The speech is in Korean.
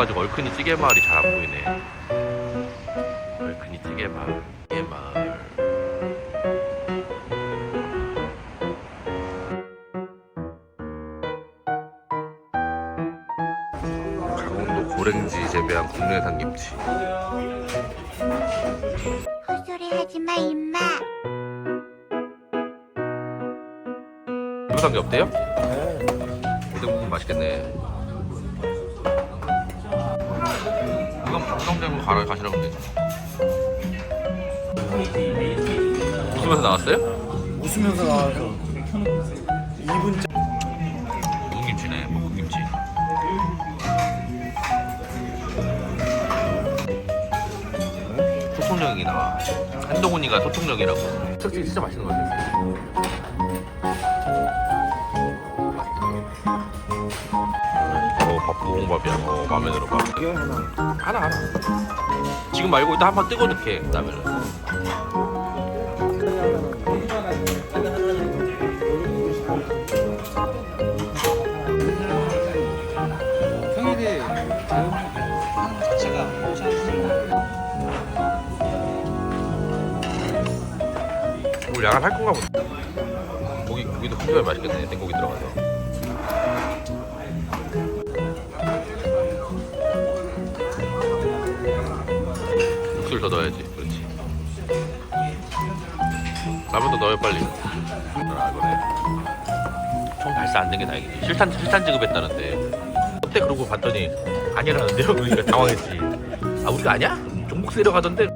가지고 얼큰이 찌개 마을이 잘 안 보이네. 얼큰이 찌개 마을. 찌개 마을. 강원도 고랭지 재배한 국내 산 김치. 헛소리 하지 마, 임마. 부산 게 없대요? 고등국물 맛있겠네. 방송되면 가라 가시라고 되지. 웃으면서 나왔어요? 웃으면서 나와서 2분짜 묵은 김치네, 묵은 김치. 소통력이 나와. 한동훈이가 소통력이라고. 솔직히 진짜 맛있는 것 같아요. 어, 밥부홍밥이야. 어, 마음에 들어. 밥. 이거 하나 하나 하나. 지금 말고 일단 한번 뜨거 넣게. 그다음에는. 평일에 오늘 야간 할 건가 보다. 고기 고기도 굉장히 맛있겠네. 생고기 들어가서. 더 넣어야지. 그렇지. 라면도 넣어요 빨리. 아 이거네. 총 발사 안 된 게 다행이지. 실탄 실탄 지급했다는데. 그때 그러고 봤더니 아니라는데요. 그러니까 당황했지. 아 우리가 아니야? 종북 세력 하던데.